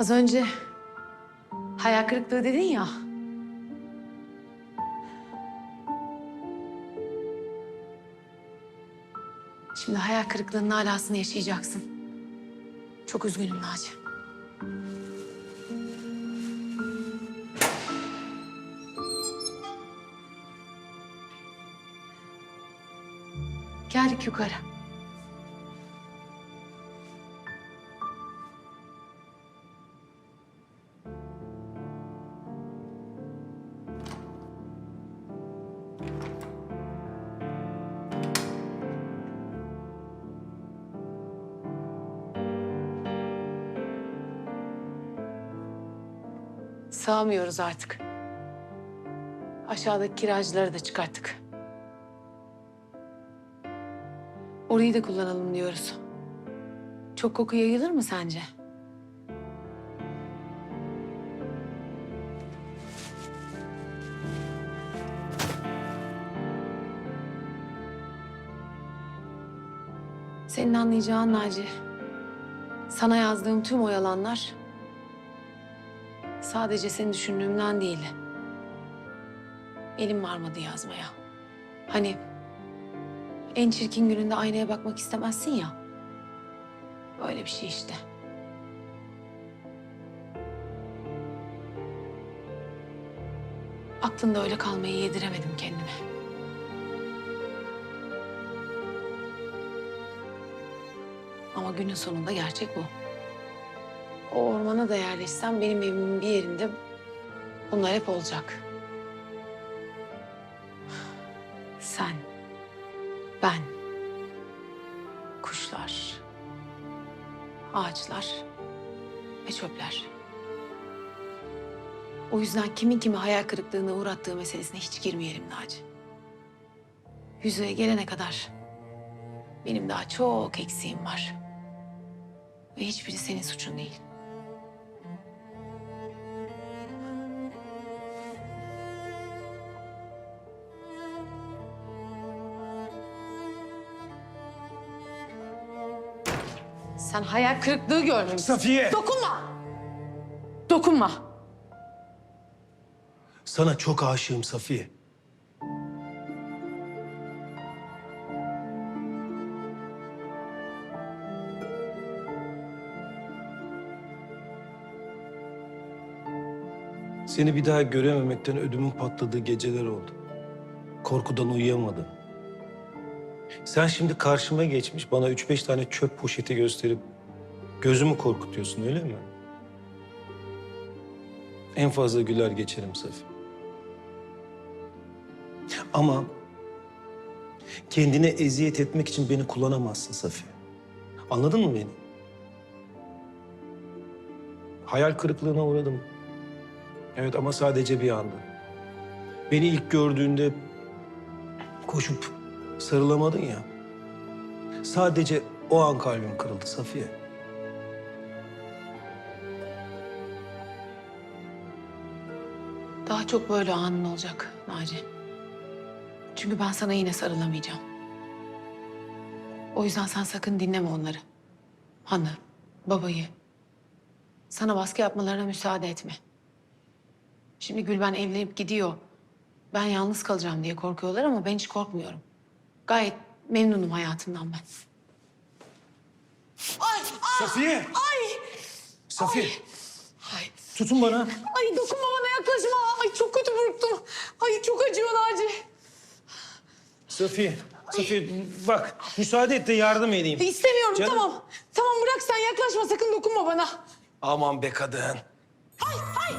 Az önce hayal kırıklığı dedin ya. Şimdi hayal kırıklığının alasını yaşayacaksın. Çok üzgünüm Naci. Geldik yukarı. Sığamıyoruz artık. Aşağıdaki kiracıları da çıkarttık. Orayı da kullanalım diyoruz. Çok koku yayılır mı sence? Senin anlayacağın Naci. Sana yazdığım tüm o yalanlar sadece seni düşündüğümden değil. Elim varmadı yazmaya. Hani en çirkin gününde aynaya bakmak istemezsin ya. Öyle bir şey işte. Aklında öyle kalmayı yediremedim kendime. Ama günün sonunda gerçek bu. O ormana da yerleşsem benim evimin bir yerinde bunlar hep olacak. Sen, ben, kuşlar, ağaçlar ve çöpler. O yüzden kimin kimi hayal kırıklığına uğrattığı meselesine hiç girmeyelim Naci. Yüzüğe gelene kadar benim daha çok eksiğim var. Ve hiçbiri senin suçun değil. Sen hayal kırıklığı görmemişsin. Safiye! Dokunma! Dokunma! Sana çok aşığım Safiye. Seni bir daha görememekten ödümün patladığı geceler oldu. Korkudan uyuyamadım. Sen şimdi karşıma geçmiş bana üç beş tane çöp poşeti gösterip gözümü korkutuyorsun öyle mi? En fazla güler geçerim Safiye. Ama kendine eziyet etmek için beni kullanamazsın Safiye. Anladın mı beni? Hayal kırıklığına uğradım. Evet ama sadece bir anda. Beni ilk gördüğünde koşup sarılamadın ya. Sadece o an kalbim kırıldı Safiye. Daha çok böyle anın olacak Naci. Çünkü ben sana yine sarılamayacağım. O yüzden sen sakın dinleme onları. Hanı, babayı. Sana baskı yapmalarına müsaade etme. Şimdi Gülben evlenip gidiyor. Ben yalnız kalacağım diye korkuyorlar ama ben hiç korkmuyorum. Gayet memnunum hayatımdan ben. Safiye! Ay! Safiye! Ay! Tutun bana. Ay dokunma bana yaklaşma. Ay çok kötü burktum. Ay çok acıyor Naci. Safiye, Safiye bak müsaade et de yardım edeyim. İstemiyorum Canım. tamam. Tamam bırak sen yaklaşma sakın dokunma bana. Aman be kadın. Ay ay.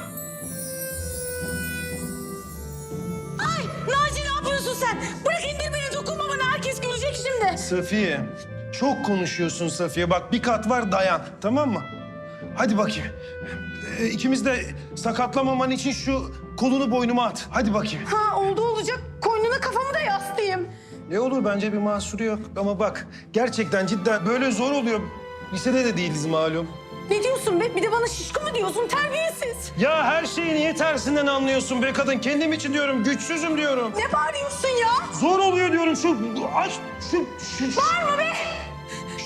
Ay Naci ne yapıyorsun sen? Bırak Safiye, çok konuşuyorsun Safiye. Bak bir kat var dayan, tamam mı? Hadi bakayım. Ee, ikimiz de sakatlamaman için şu kolunu boynuma at. Hadi bakayım. Ha oldu olacak koynuna kafamı da yaslayayım. Ne olur bence bir mahsuru yok. Ama bak gerçekten cidden böyle zor oluyor. Lisede de değiliz malum. Ne diyorsun be? Bir de bana şişko mu diyorsun? Terbiyesiz. Ya her şeyi niye tersinden anlıyorsun be kadın? Kendim için diyorum, güçsüzüm diyorum. Ne bağırıyorsun ya? Zor oluyor diyorum şu aç şu şu. Bağırma be.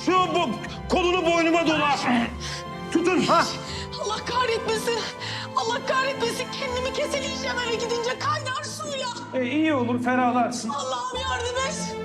Şu bu kolunu boynuma dola. Tut unuttun ha? Allah kahretmesin. Allah kahretmesin. Kendimi keseleyeceğim eve gidince kaynar suyla. E, iyi olur ferahlarsın. Allah'ım yardım et.